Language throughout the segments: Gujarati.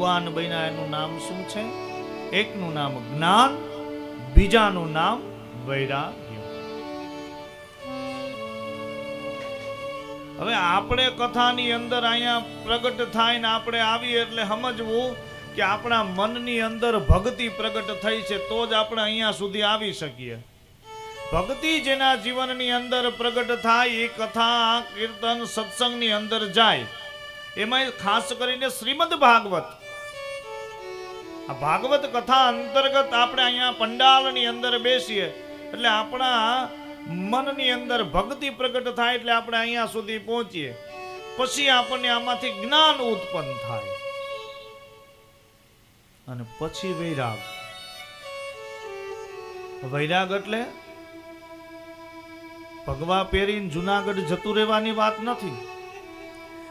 યુવાન બન્યા, એનું નામ શું છે? એકનું નામ જ્ઞાન, બીજાનું નામ વૈરાગ્ય. હવે આપણે કથાની અંદર અહીંયા પ્રગટ થાય ને આપણે આવીએ એટલે સમજવું કે આપણા મનની અંદર ભક્તિ પ્રગટ થઈ છે, તો જ આપણે અહીંયા સુધી આવી શકીએ. ભક્તિ જેના જીવનની અંદર પ્રગટ થાય, એ કથા, કીર્તન, સત્સંગની અંદર જાય. એમાં ખાસ કરીને શ્રીમદ ભાગવત. આ ભાગવત કથા અંતર્ગત આપણે અહીંયા પંડાલની અંદર બેસીએ. એટલે આપણા મનની અંદર ભક્તિ પ્રગટ થાય એટલે આપણે અહીંયા સુધી પહોંચીએ. પછી આપણને આમાંથી જ્ઞાન ઉત્પન્ન થાય. અને પછી વૈરાગ. વૈરાગ એટલે ભગવા પહેરીને જુનાગઢ જતું રહેવાની વાત નથી.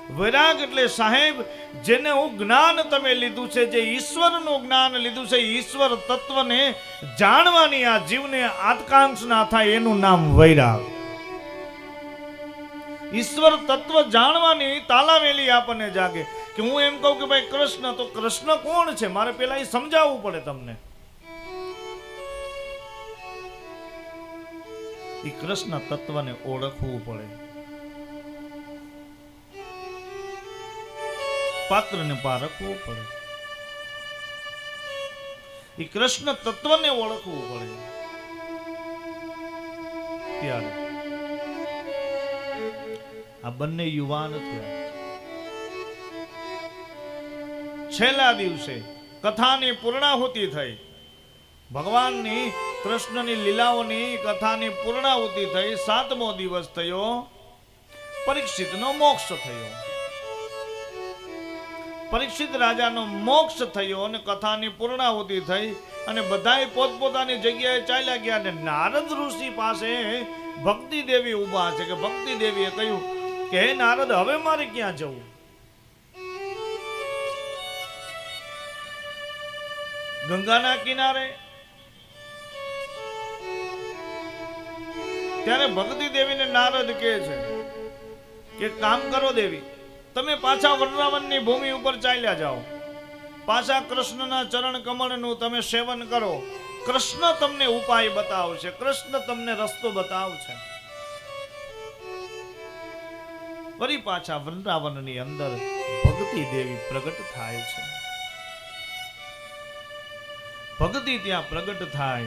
વૈરાગ એટલે સાહેબ, જેને હું જ્ઞાન તમે લીધું છે, જે ઈશ્વરનું જ્ઞાન લીધું છે, ઈશ્વર તત્વને જાણવાની આ જીવને આતકાંક્ષ ના થાય એનું નામ વૈરાગ. ઈશ્વર તત્વ જાણવાની તાલાવેલી આપણને જાગે. કે હું એમ કહું કે ભાઈ કૃષ્ણ, તો કૃષ્ણ કોણ છે? મારે પેલા એ સમજાવવું પડે તમને. એ કૃષ્ણ તત્વને ઓળખવું પડે. પાત્રને પારખવું પડે. એ કૃષ્ણ તત્વને ઓળખવું પડે. ત્યારે આ બંને યુવાન થયા. છેલ્લા દિવસે કથાની પૂર્ણાહુતિ થઈ. ભગવાનની, કૃષ્ણની લીલાઓની કથાની પૂર્ણાહુતિ થઈ. સાતમો દિવસ થયો. પરીક્ષિતનો મોક્ષ થયો. પરીક્ષિત રાજાનો મોક્ષ થયો અને કથાની પૂર્ણાહુતિ થઈ અને બધાય પોતપોતાની જગ્યાએ ચાલ્યા ગયા અને નારદ ઋષિ પાસે ભક્તિ દેવી ઊભા છે કે ભક્તિ દેવીએ કહ્યું કે, હે નારદ, હવે મારે ક્યાં જવું? ગંગાના કિનારે ત્યારે ભક્તિ દેવીને નારદ કહે છે કે કામ કરો દેવી તમે પાછા વૃંદાવનની ભૂમિ ઉપર ચાલ્યા જાઓ. પાછા કૃષ્ણના ચરણ કમળનું તમે સેવન કરો. કૃષ્ણ તમને ઉપાય બતાવશે. કૃષ્ણ તમને રસ્તો બતાવશે. ફરી પાછા વૃંદાવનની અંદર ભક્તિ દેવી પ્રગટ થાય છે. ભક્તિ ત્યાં પ્રગટ થાય.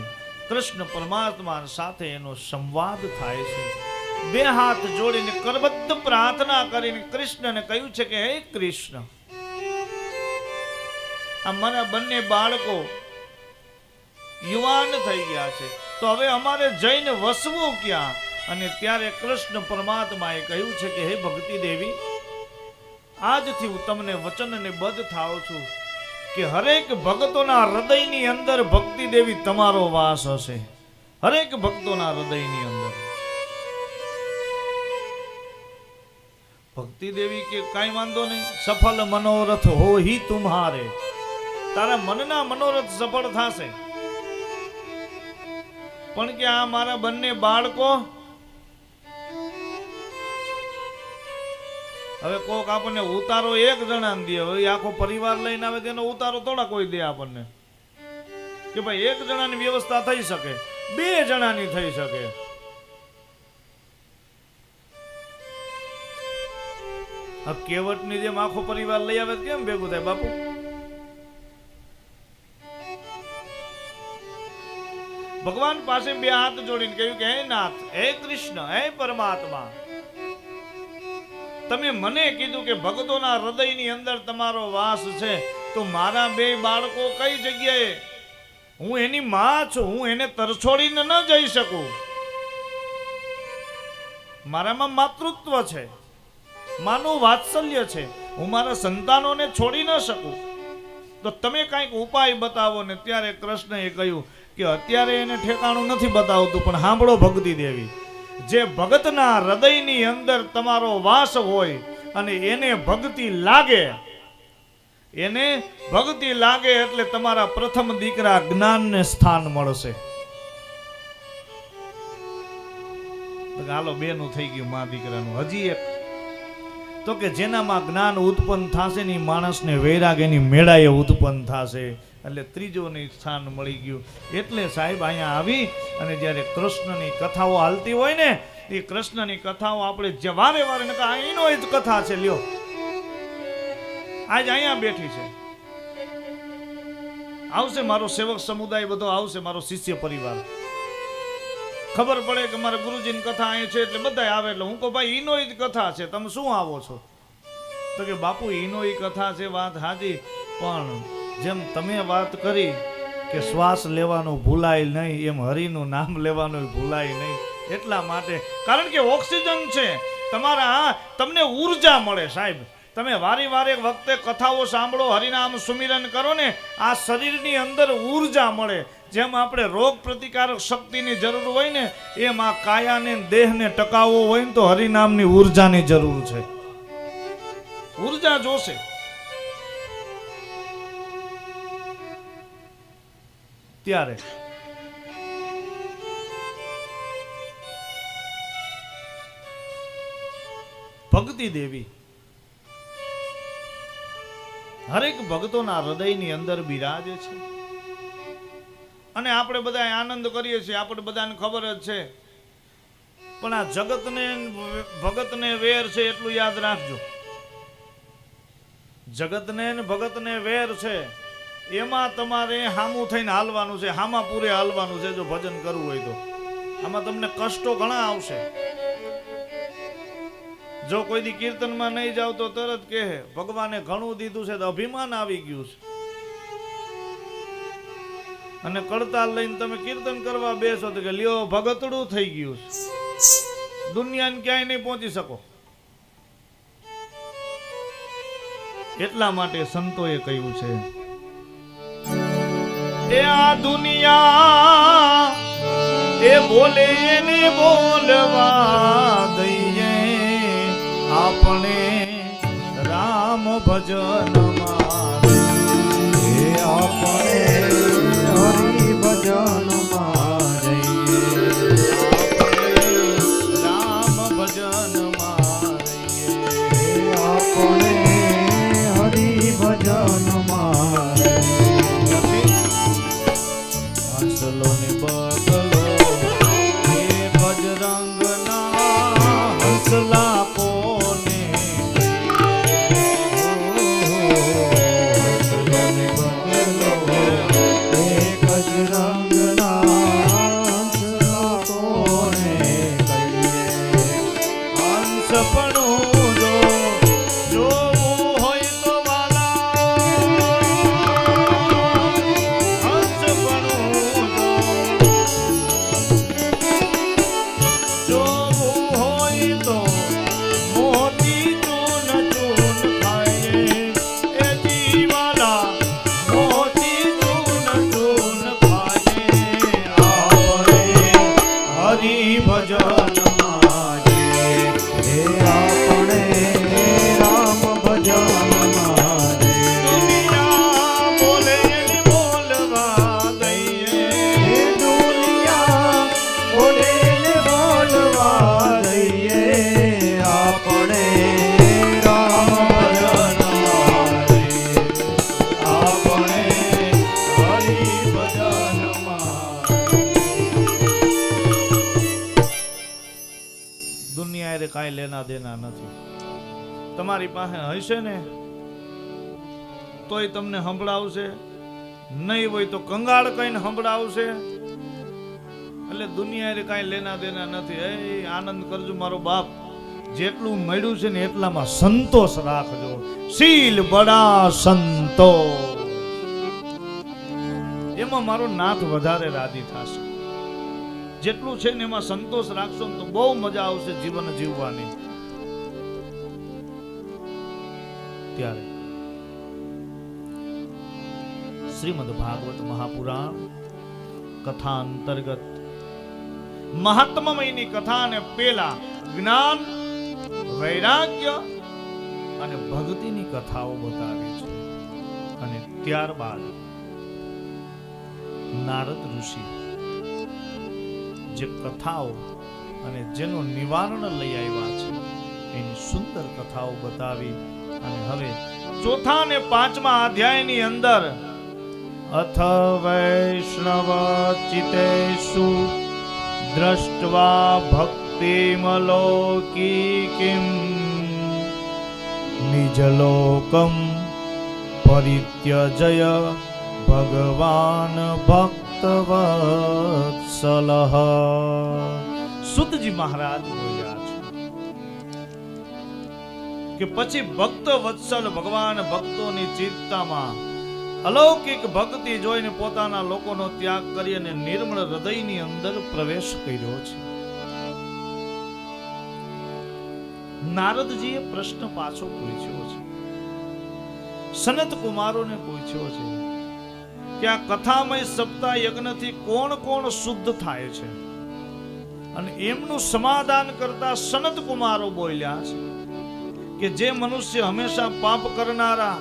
કૃષ્ણ પરમાત્મા સાથે એનો સંવાદ થાય છે. બે હાથ જોડીને કરબદ્ધ પ્રાર્થના કરીને કૃષ્ણને કહ્યું છે કે, હે કૃષ્ણ, આ મારા બંને બાળકો યુવાન થઈ ગયા છે. તો હવે અમારે જઈને વસવું ક્યાં? અને ત્યારે કૃષ્ણ પરમાત્માએ કહ્યું છે કે, હે ભક્તિ દેવી, આજથી હું તમને વચનને બદ્ધ થાવ છું કે હરેક ભક્તોના હૃદયની અંદર ભક્તિ દેવી તમારો વાસ હશે. હરેક ભક્તોના હૃદયની અંદર ભક્તિ દેવી કે કાંઈ વાંધો નહીં, સફળ મનોરથ હો હી તુમ્હારે. તારા મનના મનોરથ સફળ થશે. પણ કે આ મારા બંને બાળકો? હવે કોક આપણને ઉતારો એક જણાને દે. હવે આખો પરિવાર લઈને આવે તેનો ઉતારો થોડા કોઈ દે આપણને. કે ભાઈ એક જણાની વ્યવસ્થા થઈ શકે, બે જણાની થઈ શકે. આ કેવટની જેમ આખો પરિવાર લઈ આવે કેમ ભેગું થાય, બાપુ? ભગવાન પાસે બે હાથ જોડીને કહ્યું કે, હે નાથ, હે કૃષ્ણ, હે પરમાત્મા, તમે મને કીધું કે ભક્તોના હૃદયની અંદર તમારો વાસ છે, તો મારા બે બાળકો કઈ જગ્યાએ? હું એની માં છું, હું એને તરછોડીને ન જઈ શકું. મારામાં માતૃત્વ છે. માનું વાત્સલ્ય છે. હું મારા સંતાનોને છોડી ન શકું. તો તમે કાંઈક ઉપાય બતાવો ને ત્યારે કૃષ્ણએ કહ્યું કે અત્યારે એને ઠેકાણું નથી બતાવતું, પણ સાંભળો ભક્તિ દેવી. જે ભગતના હૃદયની અંદર તમારો વાસ હોય અને એને ભક્તિ લાગે, એને ભક્તિ લાગે એટલે તમારા પ્રથમ દીકરા જ્ઞાનને સ્થાન મળશે. હાલો, બેનું થઈ ગયું મા દીકરાનું. હજી એક તો કે જેનામાં જ્ઞાન ઉત્પન્ન થશે ને માણસને વૈરાગ એની મેળાએ ઉત્પન્ન થશે. એટલે ત્રીજોને સ્થાન મળી ગયું. એટલે સાહેબ અહીંયા આવી અને જ્યારે કૃષ્ણની કથાઓ હાલતી હોય ને એ કૃષ્ણની કથાઓ આપણે જે વારે વારે નકર અહીંનો જ કથા છે, લ્યો. આજ અહીંયા બેઠી છે. આવશે મારો સેવક સમુદાય બધો, આવશે મારો શિષ્ય પરિવાર. ખબર પડે કે મારા ગુરુજીની કથા અહીં છે એટલે બધા આવે એટલે હું કહું, ભાઈ, ઈનો જ કથા છે. તમે શું આવો છો? તો કે, બાપુ, ઈનો ઈ કથા છે, વાત હાજી પણ જેમ તમે વાત કરી કે શ્વાસ લેવાનું ભૂલાય નહીં, એમ હરિનું નામ લેવાનું ભૂલાય નહીં, એટલા માટે. કારણ કે ઓક્સિજન છે. તમારા તમને ઊર્જા મળે સાહેબ. તમે વારે વારે વખતે કથાઓ સાંભળો, હરિનામ, સુમિરન કરો ને, આ શરીરની અંદર ઊર્જા મળે. જેમ આપણે રોગ પ્રતિકારક શક્તિની જરૂર હોય ને, એમ આ કાયાને દેહને ટકાવવો હોય ને તો હરિનામની ઊર્જાની જરૂર છે. ઊર્જા જોશે. ત્યારે. ભક્તિ દેવી. હરેક ભક્તોના હૃદયની અંદર બિરાજે છે. અને આપણે બધા આનંદ કરીએ છીએ, આપણે બધાને ખબર જ છે. પણ આ જગતને, ભગતને વેર છે એટલું યાદ રાખજો. જગતને ભગતને વેર છે, એમાં તમારે હામું થઈને હાલવાનું છે, હામાં પૂરે હાલવાનું છે, જો ભજન કરવું હોય તો. આમાં તમને કષ્ટો ઘણા આવશે. જો કોઈ દી કીર્તનમાં નહીં જાવ તો તરત કહે, ભગવાને ઘણું દીધું છે અભિમાન આવી ગયું છે. અને કડતાલ લઈને તમે કીર્તન કરવા બેસો તો કે, લ્યો, ભગતડું થઈ ગયું છે. દુનિયાને ક્યાંય નહીં પહોંચી શકો. એટલા માટે સંતોએ કહ્યું છે, એ આ દુનિયા, એ બોલે ને બોલવા દઈએ. ભજન હે આપણે હરિ ભજનમાં લેના દેના નથી. તમારી પાસે હશે ને, તોય તમને સંભળાવશે. નહીં હોય તો કંગાળ કહીને સંભળાવશે. એટલે દુનિયા કાંઈ લેના દેના નથી. એ આનંદ કરજો મારો બાપ. જેટલું મળ્યું છે ને એટલામાં સંતોષ રાખજો. શીલ બડા સંતો એમાં મારો નાથ વધારે રાજી થશે. જેટલું છે ને એમાં સંતોષ રાખશો તો બહુ મજા આવશે જીવન જીવવાની. ત્યારે શ્રીમદ ભાગવત મહાપુરાણ કથા અંતર્ગત મહાત્મમયની કથાને પેલા જ્ઞાન, વૈરાગ્ય અને ભક્તિની કથાઓ બતાવી છે. અને ત્યારબાદ નારદ ઋષિ જે કથાઓ અને જેનું નિવારણ લઈ આવ્યા છે, એની સુંદર કથાઓ બતાવી અને હવે ચોથા અને પાંચમા અધ્યાયની અંદર અથ વૈષ્ણવ ચિતેષુ દ્રષ્ટવા ભક્તિમલૌકિકીમ નિજલોકમ પરિત્યજય ભગવાન ભક્તવત્સલઃ મહારાજ કે પછી ભક્ત વત્સલ ભગવાન ભક્તોની ચિંતામાં અલૌકિક ભક્તિ જોઈને પોતાના લોકોનો ત્યાગ કરી અને નિર્મળ હૃદયની અંદર પ્રવેશ કર્યો છે. નારદજીએ પ્રશ્ન પાછો પૂછ્યો છે. સનત કુમારોને પૂછ્યો છે કે આ કથામય સપ્તાહ યજ્ઞથી કોણ કોણ શુદ્ધ થાય છે? અને એમનું સમાધાન કરતા સનત કુમારો બોલ્યા છે કે જે મનુષ્ય હંમેશા પાપ કરનારા,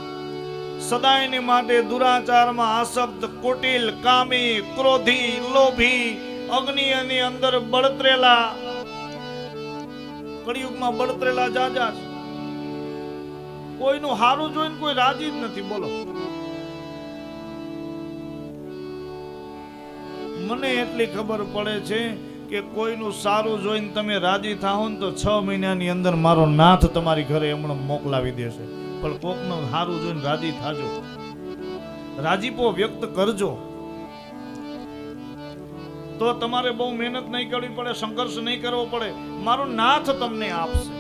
સદાયને માટે દુરાચારમાં આસક્ત, કુટિલ, કામી, ક્રોધી, લોભી, અગ્નિની અંદર બળતરેલા, કળિયુગમાં બળતરેલા જાજા છે. કોઈનું હારું જોઈને કોઈ રાજી જ નથી, બોલો. મને એટલી ખબર પડે છે કે કોઈનું સારું જોઈને તમે રાજી થાઓ ને તો છ મહિનાની અંદર મારો નાથ તમારી ઘરે હમણાં મોકલાવી દેશે. પણ કોકનું સારું જોઈને રાજી થાજો. રાજીપો વ્યક્ત કરજો. તો તમારે બહુ મહેનત નહીં કરવી પડે, સંઘર્ષ નહીં કરવો પડે. મારો નાથ તમને આપશે.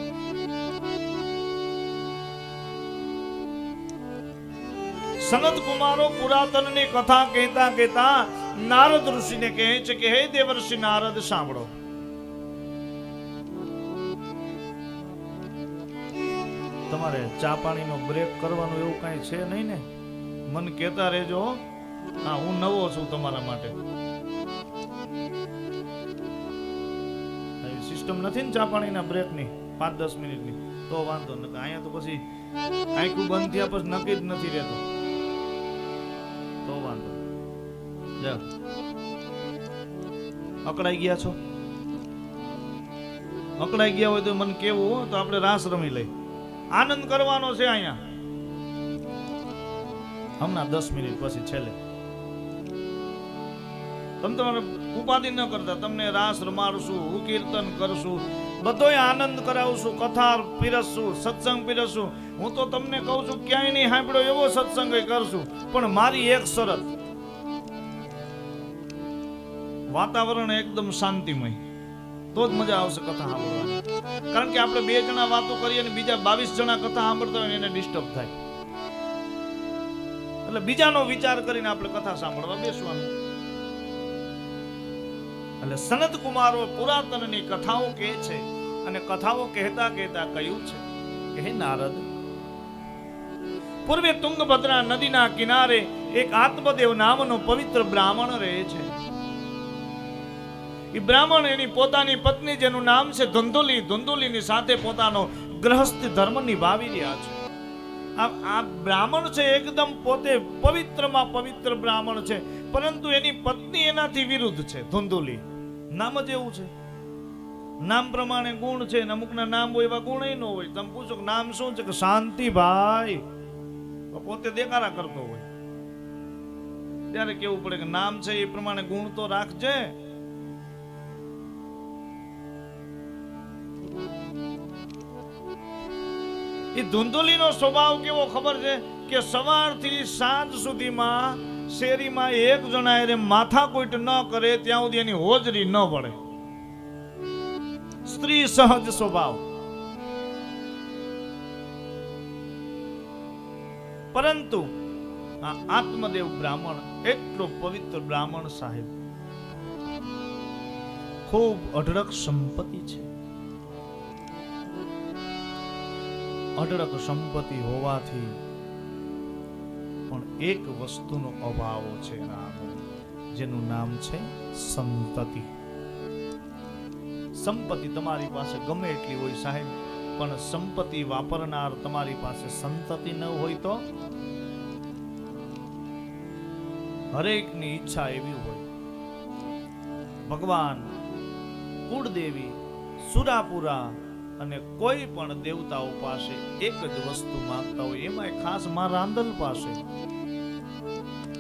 સનત કુમારો પુરાતનની કથા કહેતા કહેતા નારદ ઋષિને કહે છે કે, હે દેવર્ષિ નારદ, સાંભળો. તમારે ચા પાણીનો બ્રેક કરવાનું એવું કાંઈ છે નહીં ને? મને કહેતા રહેજો હા. હું નવો છું તમારા માટે. સિસ્ટમ નથી ને ચા પાણીના બ્રેકની પાંચ દસ મિનિટની. તો વાંધો નથી અહીંયા તો પછી આંખું બંધ થયા પછી નક્કી જ નથી રહેતું. તો વાંધો અકળાઈ ગયા છો? અકળાઈ ગયા હોય તો મને કેવું હો, તો આપણે રાસ રમી લઈ આનંદ કરવાનો છે અહીંયા. હમણાં દસ મિનિટ પછી છેલ્લે. તમે તમારે ઉપાધિ ન કરતા, તમને રાસ રમાડશું કીર્તન કરશું, બધોય આનંદ કરાવશું, કથા પીરસશું, સત્સંગ પીરસશું. હું તો તમને કહું છું, ક્યાંય નહીં સાંભળ્યો એવો સત્સંગ કરશું. પણ મારી એક શરત વાતાવરણ એકદમ શાંતિમય. તો જ મજા આવશે કથા સાંભળવાની. કારણ કે આપણે બે જણા વાતો કરીએ અને બીજા બાવીસ જણા કથા સાંભળતા હોય એને ડિસ્ટર્બ થાય. એટલે બીજાનો વિચાર કરીને આપણે કથા સાંભળવા બેસવાનું. એટલે સનત કુમારો પુરાતનની કથાઓ કહે છે અને કથાઓ કહેતા કહેતા કહ્યું છે કે હે નારદ, પૂર્વે તુંગભદ્રા નદીના કિનારે એક આત્મદેવ નામનો પવિત્ર બ્રાહ્મણ રહે છે. એ બ્રાહ્મણ એની પોતાની પત્ની જેનું નામ છે ધુંધુલી. ધુંધુલીની સાથે પોતાનો ગ્રહસ્થ ધર્મ નિભાવી રહ્યા છે. આ બ્રાહ્મણ છે એકદમ પોતે પવિત્રમાં પવિત્ર બ્રાહ્મણ છે. પરંતુ એની પત્ની એનાથી વિરુદ્ધ છે, ધુંધુલી. નામ જ એવું છે. નામ પ્રમાણે ગુણ છે ને અમુકના નામ હોય એવા ગુણ ન હોય. તમે પૂછો કે નામ શું છે? કે શાંતિભાઈ. પોતે દેખાડા કરતો હોય. ત્યારે કેવું પડે કે નામ છે એ પ્રમાણે ગુણ તો રાખજે. એ ધુંધુલીનો સ્વભાવ કેવો ખબર છે કે સવારથી સાંજ સુધીમાં શેરીમાં એક જણા એને માથાકૂટ ન કરે, ત્યાં સુધી એની હોજરી ન પડે સ્ત્રી સહજ સ્વભાવ. પરંતુ આ આત્મદેવ બ્રાહ્મણ, એટલો પવિત્ર બ્રાહ્મણ સાહેબ, ખૂબ અઢળક સંપત્તિ છે. અઢળક સંપત્તિ હોવાથી પણ એક વસ્તુનો અભાવ છે જેનું નામ છે સંતતિ સંપત્તિ તમારી પાસે ગમે એટલી હોય સાહેબ, પણ સંપત્તિ વાપરનાર તમારી પાસે સંતતિ ન હોય તો? હરેકની ઈચ્છા એવી હોય. ભગવાન, કુળદેવી, સુરાપુરા અને કોઈ પણ દેવતાઓ પાસે એક જ વસ્તુ માંગતા હોય એમાં ખાસમાં રાંદલ પાસે.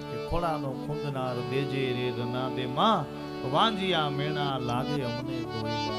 કે ખોડાનો ખૂંદનાર દેજે રે ના દે માં, વાંજિયા મેણા લાગે અમને કોઈ